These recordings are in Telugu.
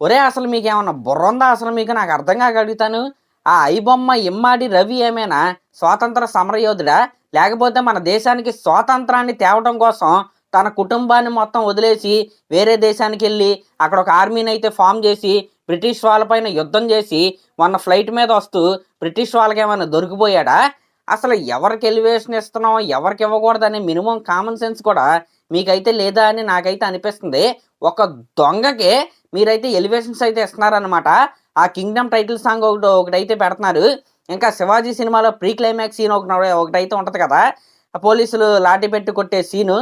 ఒరే అసలు మీకు ఏమన్నా బుర్రందా? అసలు మీకు నాకు అర్థం కాగలుగుతాను? అడుగుతాను ఆ ఐబొమ్మ ఇమ్మాడి రవి ఏమైనా? స్వాతంత్ర సమరయోధుడా? లేకపోతే మన దేశానికి స్వాతంత్రాన్ని తేవడం కోసం తన కుటుంబాన్ని మొత్తం వదిలేసి వేరే దేశానికి వెళ్ళి అక్కడ ఒక ఆర్మీని అయితే ఫామ్ చేసి బ్రిటిష్ వాళ్ళపైన యుద్ధం చేసి మొన్న ఫ్లైట్ మీద వస్తూ బ్రిటిష్ వాళ్ళకి ఏమైనా దొరికిపోయాడా? అసలు ఎవరికి ఎలివేషన్ ఇస్తున్నాం? ఎవరికి ఇవ్వకూడదనే మినిమం కామన్ సెన్స్ కూడా మీకైతే లేదా అని నాకైతే అనిపిస్తుంది. ఒక దొంగకే మీరైతే ఎలివేషన్స్ అయితే ఇస్తున్నారనమాట ఆ కింగ్డమ్ టైటిల్ సాంగ్ ఒకటి ఒకటైతే పెడుతున్నారు. ఇంకా శివాజీ సినిమాలో ప్రీ క్లైమాక్స్ సీన్ ఒకటి ఒకటైతే ఉంటుంది కదా. ఆ పోలీసులు లాఠీ పెట్టి కొట్టే సీను.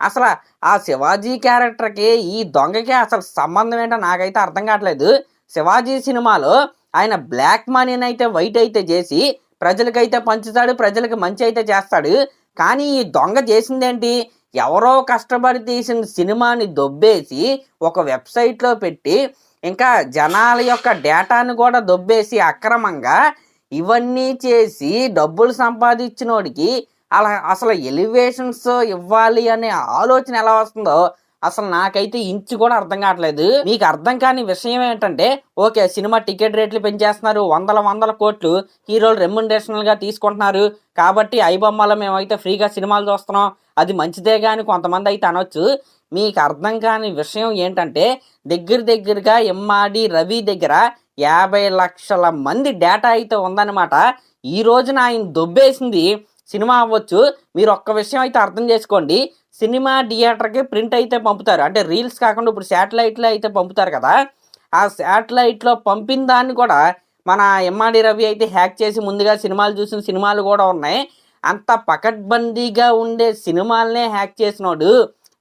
అసలు ఆ శివాజీ క్యారెక్టర్కి ఈ దొంగకి అసలు సంబంధం ఏంటో నాకైతే అర్థం కావట్లేదు. శివాజీ సినిమాలో ఆయన బ్లాక్ మనీని అయితే వైట్ అయితే చేసి ప్రజలకైతే పంచుతాడు ప్రజలకు మంచి అయితే చేస్తాడు. కానీ ఈ దొంగ చేసిందేంటి? ఎవరో కష్టపడి తీసిన సినిమాని దొబ్బేసి ఒక వెబ్సైట్లో పెట్టి ఇంకా జనాల యొక్క డేటాను కూడా దొబ్బేసి అక్రమంగా ఇవన్నీ చేసి డబ్బులు సంపాదించినోడికి అలా అసలు ఎలివేషన్స్ ఇవ్వాలి అనే ఆలోచన ఎలా వస్తుందో అసలు నాకైతే ఇంచు కూడా అర్థం కావట్లేదు. మీకు అర్థం కాని విషయం ఏంటంటే ఓకే సినిమా టికెట్ రేట్లు పెంచేస్తున్నారు వందల వందల కోట్లు హీరోలు రెమ్యునరేషనల్గా తీసుకుంటున్నారు. కాబట్టి ఐబొమ్మలో మేమైతే ఫ్రీగా సినిమాలు చూస్తున్నాం. అది మంచిదే కానీ కొంతమంది అయితే అనొచ్చు. మీకు అర్థం కాని విషయం ఏంటంటే దగ్గర దగ్గరగా ఎంఆడి రవి దగ్గర యాభై లక్షల మంది డేటా అయితే ఉందన్నమాట. ఈ రోజున ఆయన దొబ్బేసింది సినిమా అవ్వచ్చు. మీరు ఒక్క విషయం అయితే అర్థం చేసుకోండి. సినిమా థియేటర్కి ప్రింట్ అయితే పంపుతారు. అంటే రీల్స్ కాకుండా ఇప్పుడు శాటిలైట్లో అయితే పంపుతారు కదా. ఆ శాటిలైట్లో పంపిన దాన్ని కూడా మన ఎమ్మాడి రవి అయితే హ్యాక్ చేసి ముందుగా సినిమాలు చూసిన సినిమాలు కూడా ఉన్నాయి. అంత పకడ్బందీగా ఉండే సినిమాలనే హ్యాక్ చేసినోడు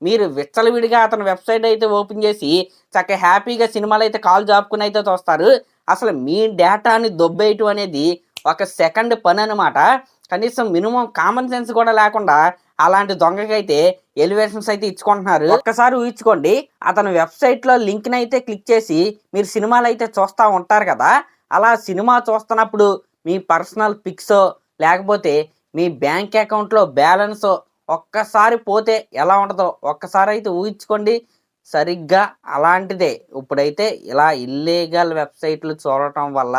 మీరు విచ్చలవిడిగా అతని వెబ్సైట్ అయితే ఓపెన్ చేసి చక్క హ్యాపీగా సినిమాలు అయితే కాల్ జాపుకుని అయితే చూస్తారు. అసలు మీ డేటాని దొబ్బేయటం అనేది ఒక సెకండ్ పని అనమాట కనీసం మినిమం కామన్ సెన్స్ కూడా లేకుండా అలాంటి దొంగకైతే ఎలివేషన్స్ అయితే ఇచ్చుకుంటున్నారు. ఒక్కసారి ఊహించుకోండి అతని వెబ్సైట్లో లింక్ని అయితే క్లిక్ చేసి మీరు సినిమాలు అయితే చూస్తూ ఉంటారు కదా అలా సినిమా చూస్తున్నప్పుడు మీ పర్సనల్ పిక్సో లేకపోతే మీ బ్యాంక్ అకౌంట్లో బ్యాలెన్స్ ఒక్కసారి పోతే ఎలా ఉంటుందో ఒక్కసారి అయితే ఊహించుకోండి. సరిగ్గా అలాంటిదే. ఇప్పుడైతే ఇలా ఇల్లీగల్ వెబ్సైట్లు చూడటం వల్ల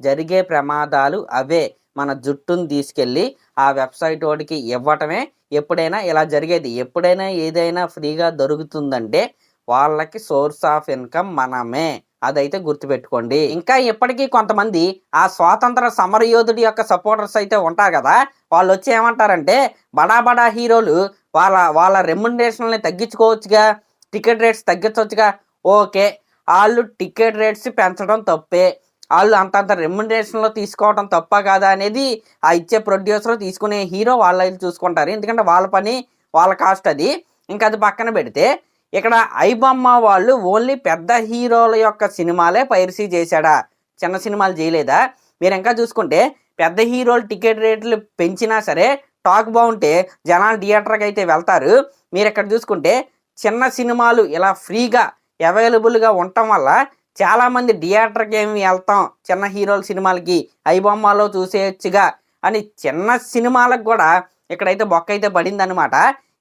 జరిగే ప్రమాదాలు అవే. మన జుట్టును తీసుకెళ్ళి ఆ వెబ్సైట్ వాడికి ఇవ్వటమే ఎప్పుడైనా ఇలా జరిగేది. ఎప్పుడైనా ఏదైనా ఫ్రీగా దొరుకుతుందంటే వాళ్ళకి సోర్స్ ఆఫ్ ఇన్కమ్ మనమే. అదైతే గుర్తుపెట్టుకోండి. ఇంకా ఇప్పటికీ కొంతమంది ఆ స్వాతంత్ర సమరయోధుడి యొక్క సపోర్టర్స్ అయితే ఉంటారు కదా. వాళ్ళు వచ్చి ఏమంటారంటే బడా బడా హీరోలు వాళ్ళ వాళ్ళ రెమ్యునరేషన్ని తగ్గించుకోవచ్చుగా టికెట్ రేట్స్ తగ్గించవచ్చుగా. ఓకే. వాళ్ళు టికెట్ రేట్స్ పెంచడం తప్పే. వాళ్ళు అంతంత రెమ్యునరేషన్లో తీసుకోవడం తప్ప కాదా అనేది ఆ ఇచ్చే ప్రొడ్యూసర్ తీసుకునే హీరో వాళ్ళు అయితే చూసుకుంటారు. ఎందుకంటే వాళ్ళ పని వాళ్ళ కాస్ట్ అది. ఇంకా అది పక్కన పెడితే ఇక్కడ ఐబొమ్మ వాళ్ళు ఓన్లీ పెద్ద హీరోల యొక్క సినిమాలే పైరసీ చేశాడా? చిన్న సినిమాలు చేయలేదా? మీరు ఇంకా చూసుకుంటే పెద్ద హీరోలు టికెట్ రేట్లు పెంచినా సరే టాక్ బాగుంటే జనాలు థియేటర్కి అయితే వెళ్తారు. మీరు ఇక్కడ చూసుకుంటే చిన్న సినిమాలు ఇలా ఫ్రీగా అవైలబుల్గా ఉండటం వల్ల చాలామంది థియేటర్కి ఏమి వెళ్తాం చిన్న హీరోల సినిమాలకి. ఐబొమ్మలో చూసేయచ్చుగా అని చిన్న సినిమాలకు కూడా ఇక్కడైతే బొక్క అయితే పడిందనమాట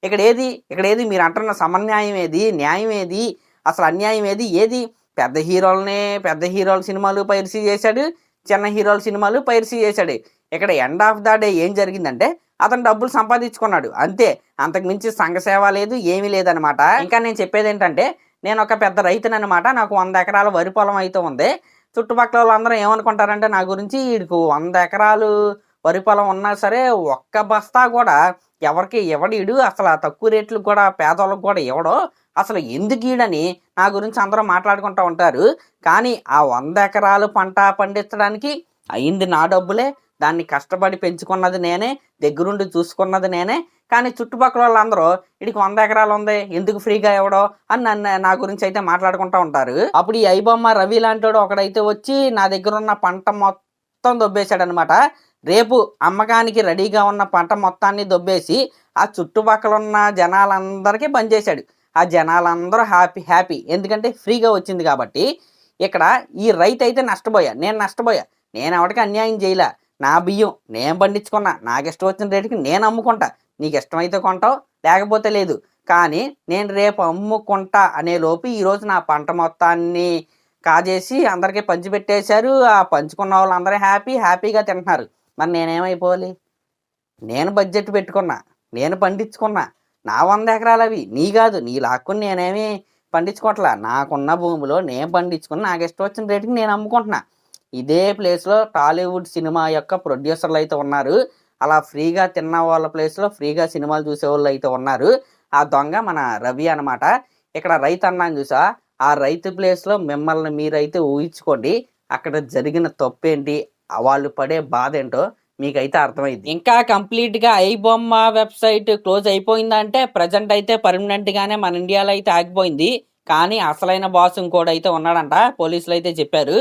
ఇక్కడ ఏది ఇక్కడ ఏది మీరు అంటున్న సమన్యాయం ఏది న్యాయం ఏది అసలు అన్యాయం ఏది ఏది? పెద్ద హీరోలనే పెద్ద హీరోల సినిమాలు పైరసీ చేశాడు చిన్న హీరోల సినిమాలు పైరసీ చేశాడు. ఇక్కడ ఎండ్ ఆఫ్ ద డే ఏం జరిగిందంటే అతను డబ్బులు సంపాదించుకున్నాడు. అంతే అంతకుమించి సంఘసేవ సంఘ సేవ లేదు ఏమీ లేదనమాట ఇంకా నేను చెప్పేది ఏంటంటే నేను ఒక పెద్ద రైతుని అనమాట నాకు వంద ఎకరాల వరి పొలం అయితే ఉంది. చుట్టుపక్కల వాళ్ళందరూ ఏమనుకుంటారంటే నా గురించి వీడికి వంద ఎకరాలు వరి పొలం ఉన్నా సరే ఒక్క బస్తా కూడా ఎవరికి ఎవడీడు అసలు ఆ తక్కువ రేట్లు కూడా పేదవాళ్ళకి కూడా ఇవ్వడు. అసలు ఎందుకు ఈడని నా గురించి అందరూ మాట్లాడుకుంటూ ఉంటారు. కానీ ఆ వంద ఎకరాలు పంట పండించడానికి అయింది నా డబ్బులే. దాన్ని కష్టపడి పెంచుకున్నది నేనే దగ్గరుండి చూసుకున్నది నేనే కానీ చుట్టుపక్కల వాళ్ళందరూ ఇడికి వంద ఎకరాలు ఉంది ఎందుకు ఫ్రీగా ఇవ్వడో అని నన్ను నా గురించి అయితే మాట్లాడుకుంటూ ఉంటారు. అప్పుడు ఈ ఐబొమ్మ రవి లాంటి ఒకడైతే వచ్చి నా దగ్గర ఉన్న పంట మొత్తం దొబ్బేశాడు అనమాట రేపు అమ్మకానికి రెడీగా ఉన్న పంట మొత్తాన్ని దొబ్బేసి ఆ చుట్టుపక్కల ఉన్న జనాలందరికీ పనిచేశాడు ఆ జనాలందరూ హ్యాపీ హ్యాపీ. ఎందుకంటే ఫ్రీగా వచ్చింది కాబట్టి ఇక్కడ ఈ రైతు అయితే నష్టపోయా నేను నష్టపోయా. నేను ఎవరికి అన్యాయం చేయలే. నా బియ్యం నేను పండించుకున్నా నాకు ఇష్టం వచ్చిన రేటుకి నేను అమ్ముకుంటా. నీకు ఇష్టమైతే కొంటావు లేకపోతే లేదు. కానీ నేను రేపు అమ్ముకుంటా అనే లోపు ఈరోజు నా పంట మొత్తాన్ని కాజేసి అందరికీ పంచిపెట్టేశారు. ఆ పంచుకున్న వాళ్ళు అందరూ హ్యాపీ హ్యాపీగా తింటున్నారు. మరి నేనేమైపోవాలి? నేను బడ్జెట్ పెట్టుకున్నా నేను పండించుకున్నా. నా వంద ఎకరాలు అవి నీ కాదు నీ లాక్కుని నేనేమి పండించుకోవట్లా నాకున్న భూమిలో నేను పండించుకుని నాకు ఇష్టం వచ్చిన రేటుకి నేను అమ్ముకుంటున్నా. ఇదే ప్లేస్లో టాలీవుడ్ సినిమా యొక్క ప్రొడ్యూసర్లు అయితే ఉన్నారు. అలా ఫ్రీగా తిన్న వాళ్ళ ప్లేస్లో ఫ్రీగా సినిమాలు చూసే వాళ్ళు అయితే ఉన్నారు. ఆ దొంగ మన రవి అన్నమాట. ఇక్కడ రైతు అన్నాను చూసా? ఆ రైతు ప్లేస్లో మిమ్మల్ని మీరైతే ఊహించుకోండి. అక్కడ జరిగిన తప్పేంటి? వాళ్ళు పడే బాధ ఏంటో మీకైతే అర్థమైంది ఇంకా కంప్లీట్గా ఐ బొమ్మ వెబ్సైట్ క్లోజ్ అయిపోయిందంటే ప్రజెంట్ అయితే పర్మనెంట్గానే మన ఇండియాలో అయితే ఆగిపోయింది. కానీ అసలైన బాస్ ఇంకోడైతే అయితే ఉన్నాడంట. పోలీసులు అయితే చెప్పారు.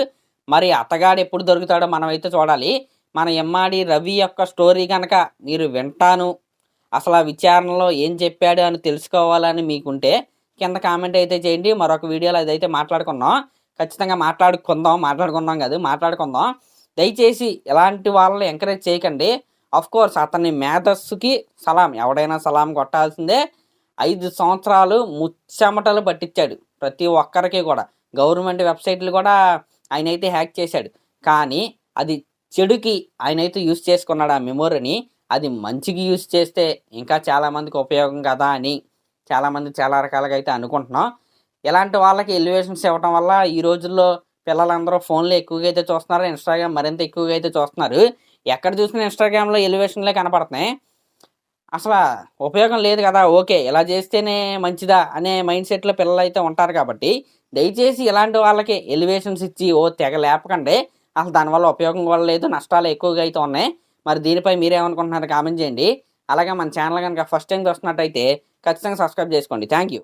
మరి అతగాడు ఎప్పుడు దొరుకుతాడో మనమైతే చూడాలి. మన ఎమ్మాడి రవి యొక్క స్టోరీ కనుక మీరు వింటాను అసలు ఆ విచారణలో ఏం చెప్పాడు అని తెలుసుకోవాలని మీకుంటే కింద కామెంట్ అయితే చేయండి. మరొక వీడియోలో అదైతే మాట్లాడుకుందాం. ఖచ్చితంగా మాట్లాడుకుందాం మాట్లాడుకుందాం కాదు మాట్లాడుకుందాం. దయచేసి ఎలాంటి వాళ్ళని ఎంకరేజ్ చేయకండి. అఫ్ కోర్స్ అతని మేధస్సుకి సలాం ఎవడైనా సలాం కొట్టాల్సిందే. ఐదు సంవత్సరాలు ముచ్చమటలు పట్టించాడు ప్రతి ఒక్కరికి కూడా. గవర్నమెంట్ వెబ్సైట్లు కూడా ఆయన అయితే హ్యాక్ చేశాడు. కానీ అది చెడుకి ఆయన అయితే యూస్ చేసుకున్నాడు ఆ మెమొరీని. అది మంచికి యూస్ చేస్తే ఇంకా చాలామందికి ఉపయోగం కదా అని చాలామంది చాలా రకాలుగా అయితే అనుకుంటున్నాం. ఇలాంటి వాళ్ళకి ఎలివేషన్స్ ఇవ్వటం వల్ల ఈ రోజుల్లో పిల్లలందరూ ఫోన్లు ఎక్కువగా అయితే చూస్తున్నారు ఇన్స్టాగ్రామ్ మరింత ఎక్కువగా అయితే చూస్తున్నారు. ఎక్కడ చూసినా ఇన్స్టాగ్రామ్లో ఎలివేషన్లే కనపడుతున్నాయి. అసలు ఉపయోగం లేదు కదా ఓకే ఇలా చేస్తేనే మంచిదా అనే మైండ్ సెట్లో పిల్లలు అయితే ఉంటారు కాబట్టి దయచేసి ఇలాంటి వాళ్ళకి ఎలివేషన్స్ ఇచ్చి ఓ తెగ లేపకండి. అసలు దానివల్ల ఉపయోగం కూడా లేదు నష్టాలు ఎక్కువగా అయితే ఉన్నాయి. మరి దీనిపై మీరేమనుకుంటున్నారు కామెంట్ చేయండి. అలాగే మన ఛానల్ కనుక ఫస్ట్ టైం చూస్తున్నట్టయితే ఖచ్చితంగా సబ్స్క్రైబ్ చేసుకోండి. Thank you